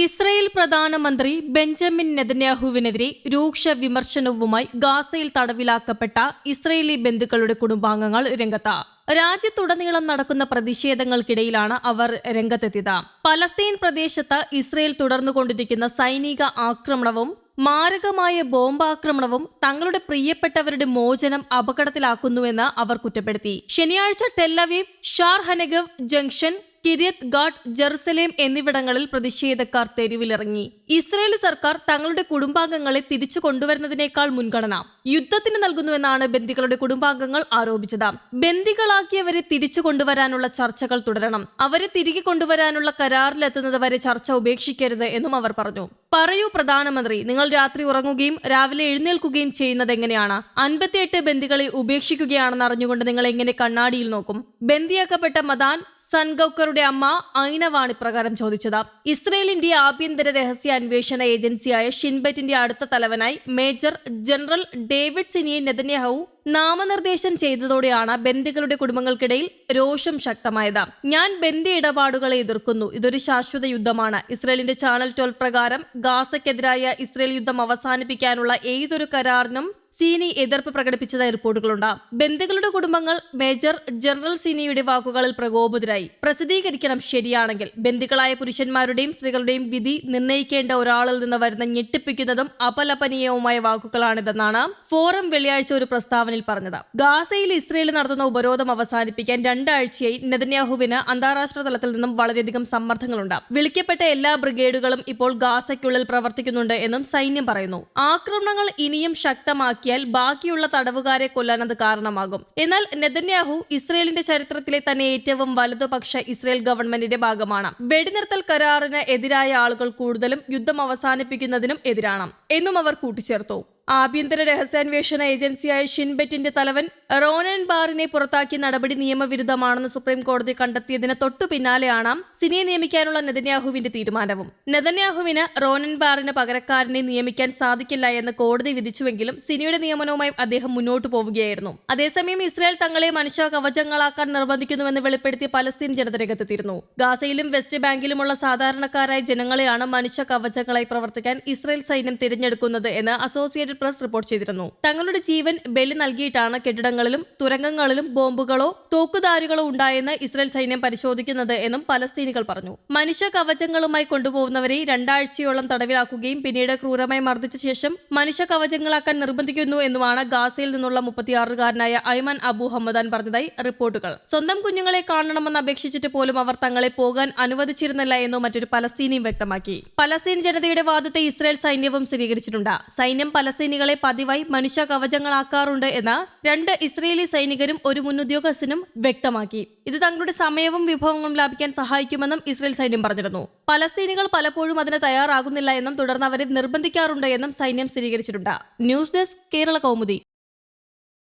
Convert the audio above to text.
Israel പ്രധാനമന്ത്രി Benjamin നെതന്യാഹുവിനെതിരെ രൂക്ഷ വിമർശനവുമായി ഗാസയിൽ തടവിലാക്കപ്പെട്ട ഇസ്രയേലി ബന്ധുക്കളുടെ കുടുംബാംഗങ്ങൾ രംഗത്ത്. രാജ്യത്തുടനീളം നടക്കുന്ന പ്രതിഷേധങ്ങൾക്കിടയിലാണ് അവർ രംഗത്തെത്തിയത്. പലസ്തീൻ പ്രദേശത്ത് ഇസ്രയേൽ തുടർന്നുകൊണ്ടിരിക്കുന്ന സൈനിക ആക്രമണവും മാരകമായ ബോംബാക്രമണവും തങ്ങളുടെ പ്രിയപ്പെട്ടവരുടെ മോചനം അപകടത്തിലാക്കുന്നുവെന്ന് അവർ കുറ്റപ്പെടുത്തി. ശനിയാഴ്ച Tel Aviv Shaar HaNegev junction Kiryat Gat Jerusalem എന്നിവിടങ്ങളിൽ പ്രതിഷേധക്കാർ തെരുവിലിറങ്ങി. ഇസ്രയേൽ സർക്കാർ തങ്ങളുടെ കുടുംബാംഗങ്ങളെ തിരിച്ചു കൊണ്ടുവരുന്നതിനേക്കാൾ മുൻഗണന യുദ്ധത്തിന് നൽകുന്നുവെന്നാണ് ബന്ദികളുടെ കുടുംബാംഗങ്ങൾ ആരോപിച്ചത്. ബന്ദികളാക്കിയവരെ തിരിച്ചു കൊണ്ടുവരാനുള്ള ചർച്ചകൾ തുടരണം. അവരെ തിരികെ കൊണ്ടുവരാനുള്ള കരാറിലെത്തുന്നത് വരെ ചർച്ച ഉപേക്ഷിക്കരുത് എന്നും അവർ പറഞ്ഞു. പറയൂ പ്രധാനമന്ത്രി. നിങ്ങൾ രാത്രി ഉറങ്ങുകയും രാവിലെ എഴുന്നേൽക്കുകയും ചെയ്യുന്നത് എങ്ങനെയാണ്? അൻപത്തിയെട്ട് ബന്ദികളെ ഉപേക്ഷിക്കുകയാണെന്ന് അറിഞ്ഞുകൊണ്ട് നിങ്ങൾ എങ്ങനെ കണ്ണാടിയിൽ നോക്കും? ബന്ദിയാക്കപ്പെട്ട മദാൻ സൻഗൌക്കറുടെ അമ്മ ഐനവാണ് ഇപ്രകാരം ചോദിച്ചത്. ഇസ്രയേലിന്റെ ആഭ്യന്തര രഹസ്യ അന്വേഷണ ഏജൻസിയായ ഷിൻബെറ്റിന്റെ അടുത്ത തലവനായി മേജർ ജനറൽ ഡേവിഡ് സിനിയെ നെതന്യാഹു നാമനിർദ്ദേശം ചെയ്തതോടെയാണ് ബന്ദികളുടെ കുടുംബങ്ങൾക്കിടയിൽ രോഷം ശക്തമായത്. ഞാൻ ബന്ദി ഇടപാടുകളെ എതിർക്കുന്നു. ഇതൊരു ശാശ്വത യുദ്ധമാണ്. ഇസ്രയേലിന്റെ ചാനൽ ട്വൽവ് പ്രകാരം ഗാസയ്ക്കെതിരായ ഇസ്രയേൽ യുദ്ധം അവസാനിപ്പിക്കാനുള്ള ഏതൊരു കരാറിനും സീനി എതിർപ്പ് പ്രകടിപ്പിച്ചതായി റിപ്പോർട്ടുകളുണ്ട്. ബന്ദികളുടെ കുടുംബങ്ങൾ മേജർ ജനറൽ സീനിയുടെ വാക്കുകളിൽ പ്രകോപിതരായി. പ്രസിദ്ധീകരിക്കണം ശരിയാണെങ്കിൽ. ബന്ദികളായ പുരുഷന്മാരുടെയും സ്ത്രീകളുടെയും വിധി നിർണയിക്കേണ്ട ഒരാളിൽ നിന്ന് വരുന്ന ഞെട്ടിപ്പിക്കുന്നതും അപലപനീയവുമായ വാക്കുകളാണിതെന്നാണ് ഫോറം വെള്ളിയാഴ്ച ഒരു പ്രസ്താവനയിൽ പറഞ്ഞത്. ഗാസയിൽ ഇസ്രയേൽ നടത്തുന്ന ഉപരോധം അവസാനിപ്പിക്കാൻ രണ്ടാഴ്ചയായി നെതന്യാഹുവിന് അന്താരാഷ്ട്ര തലത്തിൽ നിന്നും വളരെയധികം സമ്മർദ്ദങ്ങളുണ്ട്. വിളിക്കപ്പെട്ട എല്ലാ ബ്രിഗേഡുകളും ഇപ്പോൾ ഗാസയ്ക്കുള്ളിൽ പ്രവർത്തിക്കുന്നുണ്ട് എന്നും സൈന്യം പറയുന്നു. ആക്രമണങ്ങൾ ഇനിയും ശക്തമാക്കിയാൽ ബാക്കിയുള്ള തടവുകാരെ കൊല്ലാൻ അത് കാരണമാകും. എന്നാൽ നെതന്യാഹു ഇസ്രയേലിന്റെ ചരിത്രത്തിലെ തന്നെ ഏറ്റവും വലതുപക്ഷ ഇസ്രയേൽ ഗവൺമെന്റിന്റെ ഭാഗമാണ്. വെടിനിർത്തൽ കരാറിന് എതിരായ ആളുകൾ കൂടുതലും യുദ്ധം അവസാനിപ്പിക്കുന്നതിനും എതിരാണ് എന്നും അവർ കൂട്ടിച്ചേർത്തു. ആഭ്യന്തര രഹസ്യാന്വേഷണ ഏജൻസിയായ ഷിൻബെറ്റിന്റെ തലവൻ റോനൻ ബാറിനെ പുറത്താക്കിയ നടപടി നിയമവിരുദ്ധമാണെന്ന് സുപ്രീം കോടതി കണ്ടെത്തിയതിന് തൊട്ടു പിന്നാലെയാണ് സിനിയെ നിയമിക്കാനുള്ള നെതന്യാഹുവിന്റെ തീരുമാനവും. നെതന്യാഹുവിന് റോനൻ ബാറിന് പകരക്കാരനെ നിയമിക്കാൻ സാധിക്കില്ല എന്ന് കോടതി വിധിച്ചുവെങ്കിലും സിനിയുടെ നിയമനവുമായി അദ്ദേഹം മുന്നോട്ടു പോവുകയായിരുന്നു. അതേസമയം ഇസ്രായേൽ തങ്ങളെ മനുഷ്യ കവചങ്ങളാക്കാൻ നിർബന്ധിക്കുന്നുവെന്ന് വെളിപ്പെടുത്തിയ പലസ്തീൻ ജനത രംഗത്തെത്തിയിരുന്നു. ഗാസയിലും വെസ്റ്റ് ബാങ്കിലുമുള്ള സാധാരണക്കാരായ ജനങ്ങളെയാണ് മനുഷ്യ കവചങ്ങളായി പ്രവർത്തിക്കാൻ ഇസ്രായേൽ സൈന്യം തിരഞ്ഞെടുക്കുന്നത് എന്ന് അസോസിയേറ്റഡ് പ്ലസ് റിപ്പോർട്ട് ചെയ്തിരുന്നു. തങ്ങളുടെ ജീവൻ ബലി നൽകിയിട്ടാണ് കെട്ടിടങ്ങളിലും തുരങ്കങ്ങളിലും ബോംബുകളോ തോക്കുധാരികളോ ഉണ്ടായെന്ന് ഇസ്രായേൽ സൈന്യം പരിശോധിക്കുന്നത് എന്നും പലസ്തീനികൾ പറഞ്ഞു. മനുഷ്യ കവചങ്ങളുമായി കൊണ്ടുപോകുന്നവരെ രണ്ടാഴ്ചയോളം തടവിലാക്കുകയും പിന്നീട് ക്രൂരമായി മർദ്ദിച്ച ശേഷം മനുഷ്യ കവചങ്ങളാക്കാൻ നിർബന്ധിക്കുന്നു എന്നുമാണ് ഗാസയിൽ നിന്നുള്ള മുപ്പത്തിയാറുകാരനായ ഐമൻ അബു ഹമ്മദാൻ പറഞ്ഞതായി റിപ്പോർട്ടുകൾ. സ്വന്തം കുഞ്ഞുങ്ങളെ കാണണമെന്ന് അപേക്ഷിച്ചിട്ട് പോലും അവർ തങ്ങളെ പോകാൻ അനുവദിച്ചിരുന്നില്ല എന്നും മറ്റൊരു പലസ്തീനിയും വ്യക്തമാക്കി. പലസ്തീൻ ജനതയുടെ വാദത്തെ ഇസ്രായേൽ സൈന്യവും സ്ഥിരീകരിച്ചിട്ടുണ്ട് സൈന്യം പലസ്തീനികളെ പതിവായി മനുഷ്യ കവചങ്ങളാക്കാറുണ്ട് എന്ന് രണ്ട് ഇസ്രയേലി സൈനികരും ഒരു മുൻ ഉദ്യോഗസ്ഥനും വ്യക്തമാക്കി. ഇത് തങ്ങളുടെ സമയവും വിഭവങ്ങളും ലാഭിക്കാൻ സഹായിക്കുമെന്നും ഇസ്രയേൽ സൈന്യം പറഞ്ഞിരുന്നു. പലസ്തീനികൾ പലപ്പോഴും അതിന് തയ്യാറാകുന്നില്ല എന്നും തുടർന്ന് അവരെ നിർബന്ധിക്കാറുണ്ട് എന്നും സൈന്യം സ്ഥിരീകരിച്ചിട്ടുണ്ട്. News desk Kerala Kaumudi.